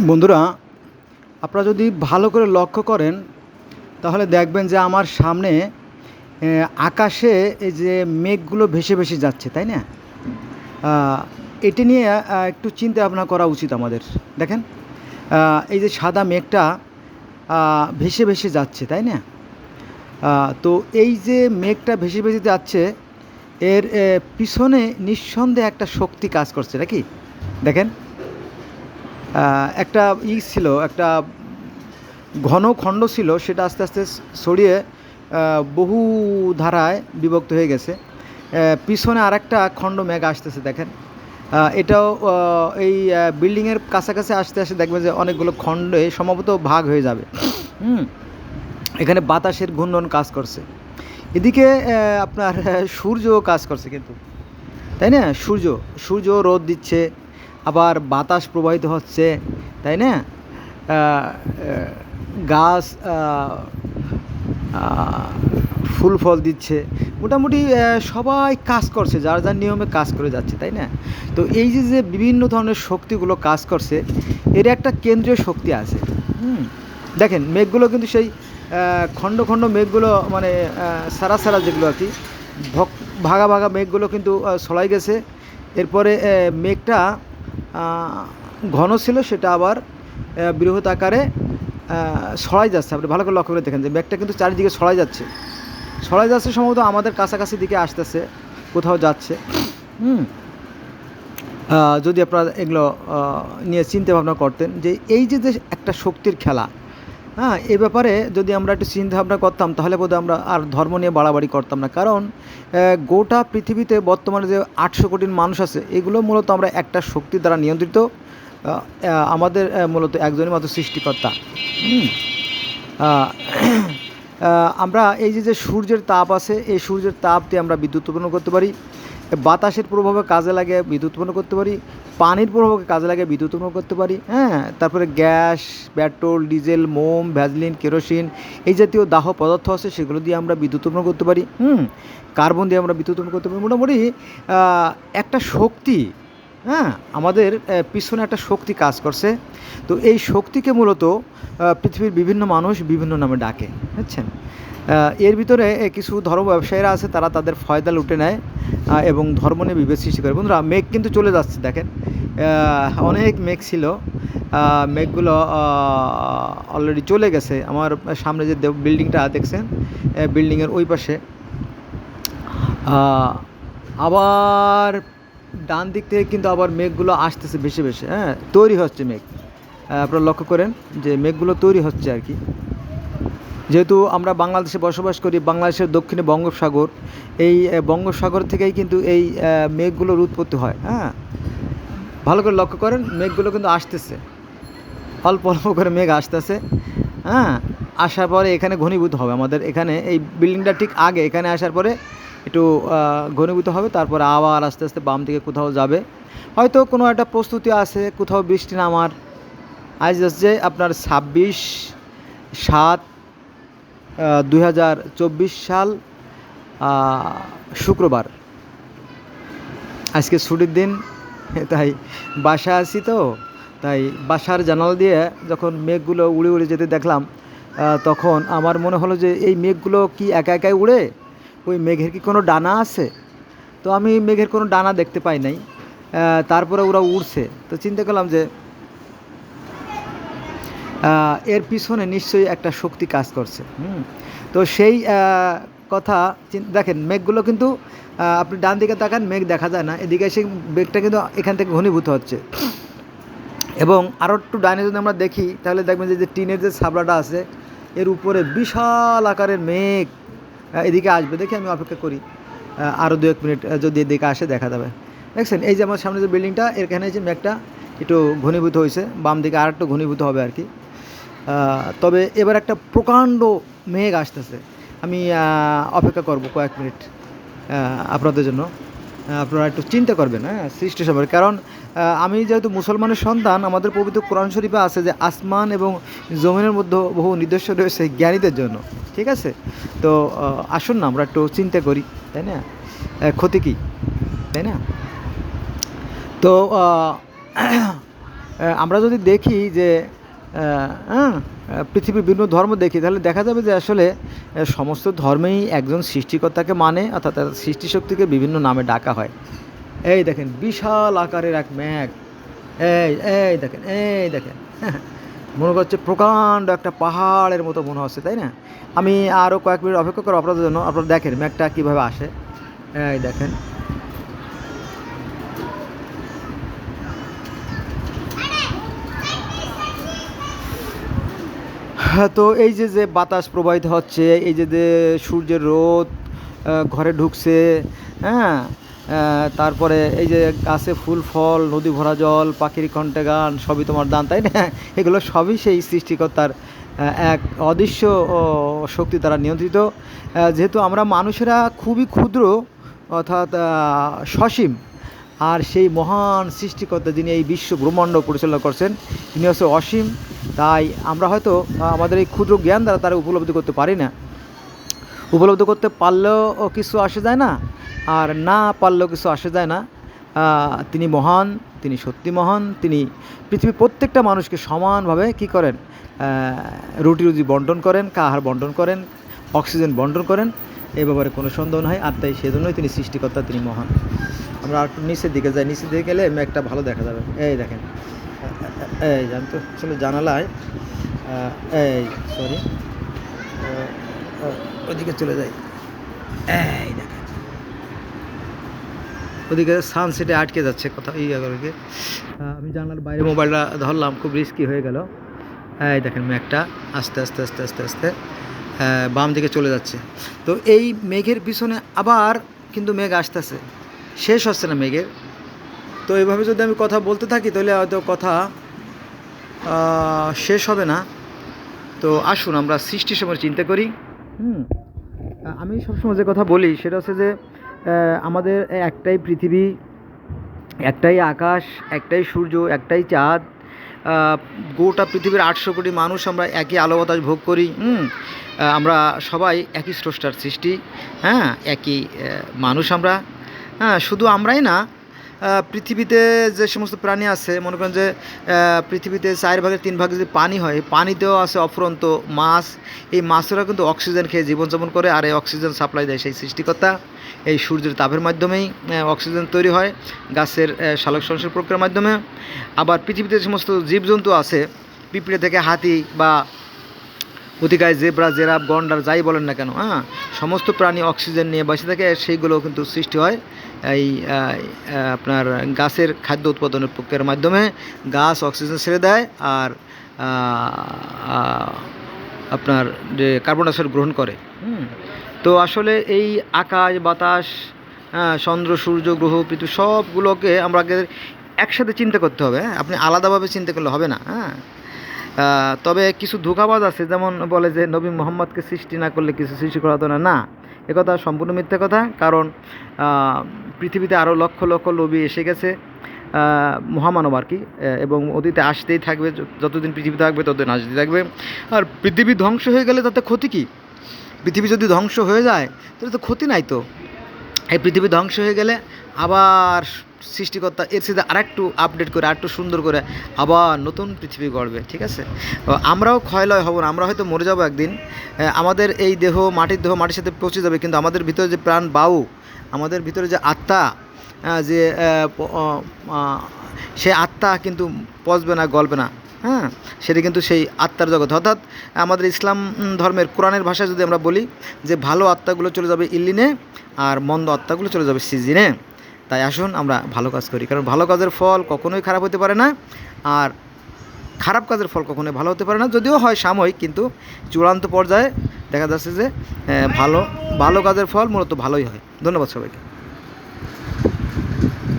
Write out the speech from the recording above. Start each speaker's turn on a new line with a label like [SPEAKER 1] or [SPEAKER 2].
[SPEAKER 1] বন্ধুরা, আপনারা যদি ভালো করে লক্ষ্য করেন, তাহলে দেখবেন যে আমার সামনে আকাশে এই যে মেঘগুলো ভেসে ভেসে যাচ্ছে, তাই না? এটি নিয়ে একটু চিন্তা ভাবনা করা উচিত আমাদের। দেখেন এই যে সাদা মেঘটা ভেসে ভেসে যাচ্ছে, তাই না? তো এই যে মেঘটা ভেসে ভেসে যাচ্ছে, এর পিছনে নিঃসন্দেহে একটা শক্তি কাজ করছে, নাকি? দেখেন একটা ই ছিল একটা ঘন খণ্ড ছিল সেটা আস্তে আস্তে সরিয়ে বহু ধারায় বিভক্ত হয়ে গেছে। পিছনে আরেকটা খণ্ড মেঘ আসতেছে দেখেন। এটাও এই বিল্ডিংয়ের কাছাকাছি আসতে আসতে দেখবেন যে অনেকগুলো খণ্ডে সম্ভবত ভাগ হয়ে যাবে। হুম এখানে বাতাসের ঘূর্ণন কাজ করছে। এদিকে আপনার আহ, সূর্যও কাজ করছে কিন্তু। তাই না? সূর্য সূর্য রোদ দিচ্ছে আবার বাতাস প্রবাহিত হচ্ছে, তাই না? গাছ ফুল ফল দিচ্ছে। মোটামুটি সবাই কাজ করছে, যার যার নিয়মে কাজ করে যাচ্ছে, তাই না? তো এই যে যে বিভিন্ন ধরনের শক্তিগুলো কাজ করছে, এর একটা কেন্দ্রীয় শক্তি আছে। দেখেন, মেঘগুলো কিন্তু সেই খণ্ড খণ্ড মেঘগুলো মানে সারা সারা যেগুলো আর কি ভাগা ভাগা মেঘগুলো কিন্তু ছড়াই গেছে। এরপরে মেঘটা ঘন ছিল, সেটা আবার বৃহৎ আকারে সরাই যাচ্ছে। আপনি ভালো করে লক্ষ্য করে দেখেন যে ব্যাগটা কিন্তু চারিদিকে সরাই যাচ্ছে। সরাই যাচ্ছে সম্ভবত আমাদের কাছাকাছি দিকে আসতেছে, কোথাও যাচ্ছে। হুম। যদি আপনারা এগুলো নিয়ে চিন্তা ভাবনা করতেন যে এই যে যে একটা শক্তির খেলা হ্যাঁ এ ব্যাপারে যদি আমরা একটু চিন্তা ভাবনা করতাম, তাহলে বোধহয় আমরা আর ধর্ম নিয়ে বাড়াবাড়ি করতাম না। কারণ গোটা পৃথিবীতে বর্তমানে যে আটশো কোটির মানুষ আছে, এগুলো মূলত আমরা একটা শক্তির দ্বারা নিয়ন্ত্রিত আমাদের মূলত একজনই মাত্র সৃষ্টিকর্তা। আমরা এই যে যে সূর্যের তাপ আছে, এই সূর্যের তাপ দিয়ে আমরা বিদ্যুৎ উৎপন্ন করতে পারি। বাতাসের প্রভাবে কাজে লাগে বিদ্যুৎ উৎপন্ন করতে পারি, পানির প্রভাবে কাজে লাগে বিদ্যুৎ উৎপন্ন করতে পারি হ্যাঁ? তারপরে গ্যাস, পেট্রোল, ডিজেল, মোম ভ্যাজলিন কেরোসিন এই জাতীয় দাহ পদার্থ আছে, সেগুলো দিয়ে আমরা বিদ্যুৎ উৎপন্ন করতে পারি, হুম? কার্বন দিয়ে আমরা বিদ্যুৎ উৎপন্ন করতে পারি। মোটামুটি একটা শক্তি হ্যাঁ? আমাদের পিছনে একটা শক্তি কাজ করছে। তো এই শক্তিকে মূলত পৃথিবীর বিভিন্ন মানুষ বিভিন্ন নামে ডাকে, বুঝছেন? এর ভিতরে কিছু ধর্ম ব্যবসায়ীরা আছে, তারা তাদের ফয়দা লুটে নেয়। এবং ধর্ম নিয়ে বিভেদ সৃষ্টি করে। বন্ধুরা, মেঘ কিন্তু চলে যাচ্ছে, দেখেন। অনেক মেঘ ছিল। মেঘগুলো অলরেডি চলে গেছে। আমার সামনে যে বিল্ডিংটা দেখছেন? বিল্ডিংয়ের ওই পাশে। আবার ডান দিক থেকে কিন্তু আবার মেঘগুলো আসতেছে বেশি বেশি হ্যাঁ? তৈরি হচ্ছে মেঘ। আপনারা লক্ষ্য করেন যে মেঘগুলো তৈরি হচ্ছে আর কি। যেহেতু আমরা বাংলাদেশে বসবাস করি, বাংলাদেশের দক্ষিণে বঙ্গোপসাগর, এই বঙ্গোপসাগর থেকেই কিন্তু এই মেঘগুলোর উৎপত্তি হয় হ্যাঁ? ভালো করে লক্ষ্য করেন, মেঘগুলো কিন্তু আসতেছে। অল্প অল্প করে মেঘ আসতেছে হ্যাঁ? আসার পরে এখানে ঘনীভূত হবে আমাদের। এখানে এই বিল্ডিংটা ঠিক আগে, এখানে আসার পরে একটু ঘনীভূত হবে, তারপরে আবার আস্তে আস্তে বাম দিকে কোথাও যাবে। হয়তো কোনো একটা প্রস্তুতি আছে, কোথাও বৃষ্টি নামার। আজ হচ্ছে আপনার ছাব্বিশ সাত দুই হাজার চব্বিশ সাল শুক্রবার। আজকে ছুটির দিন, তাই বাসা আছি তো, তাই বাসার জানালা দিয়ে যখন মেঘগুলো উড়ে উড়ে যেতে দেখলাম তখন আমার মনে হলো যে এই মেঘগুলো কি একা একাই উড়ে? ওই মেঘের কি কোনো ডানা আছে? তো আমি মেঘের কোনো ডানা দেখতে পাই নাই। তারপরে ওরা উড়ছে। তো চিন্তা করলাম যে এর পিছনে নিশ্চয়ই একটা শক্তি কাজ করছে। তো সেই কথা দেখেন, মেঘগুলো কিন্তু আপনি ডান দিকে তাকান, মেঘ দেখা যায় না। এদিকে সেই মেঘটা কিন্তু এখান থেকে ঘনীভূত হচ্ছে। এবং আরও একটু ডাইনে যদি আমরা দেখি, তাহলে দেখবেন যে টিনের যে ছাবড়াটা আছে, এর উপরে বিশাল আকারের মেঘ এদিকে আসবে। দেখি আমি অপেক্ষা করি। আরও দু এক মিনিট যদি এদিকে আসে, দেখা যাবে। দেখছেন, এই যে আমার সামনে যে বিল্ডিংটা, এখানে যে মেঘটা একটু ঘনীভূত হয়েছে বাম দিকে আর একটু ঘনীভূত হবে আর কি। তবে এবার একটা প্রকাণ্ড মেঘ আসতেছে। আমি অপেক্ষা করব কয়েক মিনিট আপনাদের জন্য। আপনারা একটু চিন্তা করবেন হ্যাঁ সৃষ্টি সম্পর্কে। কারণ আমি যেহেতু মুসলমানের সন্তান, আমাদের পবিত্র কোরআন শরীফে আছে যে আসমান এবং জমিনের মধ্যে বহু নির্দেশ রয়েছে জ্ঞানীদের জন্য, ঠিক আছে? তো আসুন না, আমরা একটু চিন্তা করি, তাই না? ক্ষতি কী, তাই না? তো আমরা যদি দেখি যে হ্যাঁ পৃথিবীর বিভিন্ন ধর্ম দেখি, তাহলে দেখা যাবে যে আসলে সমস্ত ধর্মেই একজন সৃষ্টিকর্তাকে মানে অর্থাৎ তার সৃষ্টিশক্তিকে বিভিন্ন নামে ডাকা হয়। এই দেখেন, বিশাল আকারের এক ম্যাঘ এই এই দেখেন এই দেখেন। মনে করছে প্রকাণ্ড একটা পাহাড়ের মতো মনে হচ্ছে, তাই না? আমি আরও কয়েক মিনিট অপেক্ষা করব আপনাদের জন্য। আপনারা দেখেন ম্যাঘটা কীভাবে আসে। এই দেখেন। তো এই যে যে বাতাস প্রবাহিত হচ্ছে, এই যে যে সূর্যের রোদ ঘরে ঢুকছে হ্যাঁ তারপরে এই যে গাছে ফুল, ফল, নদী ভরা জল, পাখির কণ্ঠে গান, সবই তোমার দান, তাই না? এগুলো সবই সেই সৃষ্টিকর্তার এক অদৃশ্য শক্তি দ্বারা নিয়ন্ত্রিত। যেহেতু আমরা মানুষেরা খুবই ক্ষুদ্র, অর্থাৎ সসীম আর সেই মহান সৃষ্টিকর্তা যিনি এই বিশ্ব ব্রহ্মাণ্ড পরিচালনা করছেন, তিনি হচ্ছে অসীম। তাই আমরা হয়তো আমাদের এই ক্ষুদ্র জ্ঞান দ্বারা তারা উপলব্ধি করতে পারি না। উপলব্ধি করতে পারলেও কিছু আসে যায় না, আর না পারলেও কিছু আসে যায় না। তিনি মহান, তিনি সত্যি মহান, তিনি পৃথিবীর প্রত্যেকটা মানুষকে সমানভাবে কি করেন? রুটি রুজি বন্টন করেন, কাহার বন্টন করেন, অক্সিজেন বন্টন করেন, এ ব্যাপারে কোনো সন্দেহ নয় আর তাই সেজন্যই তিনি সৃষ্টিকর্তা, তিনি মহান। আমরা একটু নিচের দিকে যাই। নিচের দিকে গেলে মেঘটা ভালো দেখা যাবে। এই দেখেন। এই জানতো আসলে জানালায়। এই সরি ওদিকে চলে যাই। এই দেখেন। ওদিকে সানসেটে আটকে যাচ্ছে কথা, এই এগারোকে আমি জানলার বাইরে মোবাইলটা ধরলাম, খুব রিস্কি হয়ে গেল। এই দেখেন মেঘটা আস্তে আস্তে আস্তে আস্তে আস্তে বাম দিকে চলে যাচ্ছে। তো এই মেঘের পিছনে আবার কিন্তু মেঘ আসতেছে। শেষ হচ্ছে না মেঘের। তো এইভাবে যদি আমি কথা বলতে থাকি, তাহলে হয়তো কথা শেষ হবে না। তো আসুন, আমরা সৃষ্টির সময় চিন্তা করি। হুম, আমি সবসময় যে কথা বলি, সেটা হচ্ছে যে আমাদের একটাই পৃথিবী, একটাই আকাশ, একটাই সূর্য, একটাই চাঁদ গোটা পৃথিবীর আটশো কোটি মানুষ আমরা একই আলো বাতাস ভোগ করি। হুম আমরা সবাই একই স্রষ্টার সৃষ্টি। হ্যাঁ একই মানুষ আমরা। হ্যাঁ শুধু আমরাই না পৃথিবীতে যে সমস্ত প্রাণী আছে, মনে করেন যে পৃথিবীতে চার ভাগের তিন ভাগে যদি পানি হয় পানিতেও আছে অফুরন্ত মাছ, এই মাছেরা কিন্তু অক্সিজেন খেয়ে জীবনযাপন করে আর এই অক্সিজেন সাপ্লাই দেয় সেই সৃষ্টিকর্তা। এই সূর্যের তাপের মাধ্যমেই অক্সিজেন তৈরি হয় গাছের সালোক সংশ্লেষ প্রক্রিয়ার মাধ্যমে। আবার পৃথিবীতে যে সমস্ত জীবজন্তু আছে, পিঁপড়ে থেকে হাতি বা অতিকায় জেব্রা, জেরাব, গন্ডার, যাই বলেন না কেন হ্যাঁ সমস্ত প্রাণী অক্সিজেন নিয়ে বেঁচে থাকে সেইগুলো কিন্তু সৃষ্টি হয়। এই আপনার গাছের খাদ্য উৎপাদনের প্রক্রিয়ার মাধ্যমে গাছ অক্সিজেন ছেড়ে দেয় আর আপনার যে কার্বন ডাইঅক্সাইড গ্রহণ করে। তো আসলে এই আকাশ বাতাস হ্যাঁ, চন্দ্র সূর্য গ্রহ পৃথিবী সবগুলোকে আমরা একসাথে চিন্তা করতে হবে হ্যাঁ? আপনি আলাদাভাবে চিন্তা করলে হবে না হ্যাঁ? তবে কিছু ধোকাবাজ আছে, যেমন বলে যে নবী মোহাম্মদকে সৃষ্টি না করলে কিছু সৃষ্টি করা হতো না। না একথা সম্পূর্ণ মিথ্যা কথা, কারণ পৃথিবীতে আরও লক্ষ লক্ষ নবী এসে গেছে মহামানব আর কি এবং অতীতে আসতেই থাকবে যতদিন পৃথিবী থাকবে, ততদিন আসতেই থাকবে। আর পৃথিবী ধ্বংস হয়ে গেলে তাতে ক্ষতি কী? পৃথিবী যদি ধ্বংস হয়ে যায়, তাহলে তো ক্ষতি নাই তো। এই পৃথিবী ধ্বংস হয়ে গেলে আবার সৃষ্টিকর্তা এর সাথে আরেকটু আপডেট করে, আরেকটু সুন্দর করে আবার নতুন পৃথিবী গড়বে, ঠিক আছে? আমরাও ক্ষয়লয় হব না, আমরা হয়তো মরে যাব একদিন। আমাদের এই দেহ, মাটির দেহ মাটির সাথে পৌঁছে যাবে, কিন্তু আমাদের ভিতরে যে প্রাণ বাউ আমাদের ভিতরে যে আত্মা যে সে আত্মা কিন্তু পচবে না, গলবে না। হ্যাঁ সেটা কিন্তু সেই আত্মার জগৎ। অর্থাৎ আমাদের ইসলাম ধর্মের, কোরআনের ভাষায় যদি আমরা বলি যে ভালো আত্মাগুলো চলে যাবে ইল্লিনে আর মন্দ আত্মাগুলো চলে যাবে সিজিনে, তাই আসুন আমরা ভালো কাজ করি। কারণ ভালো কাজের ফল কখনোই খারাপ হতে পারে না আর খারাপ কাজের ফল কখনোই ভালো হতে পারে না। যদিও হয় সাময়িক, কিন্তু চূড়ান্ত পর্যায়ে দেখা যাচ্ছে যে ভালো ভালো কাজের ফল মূলত ভালোই হয়। ধন্যবাদ সবাইকে।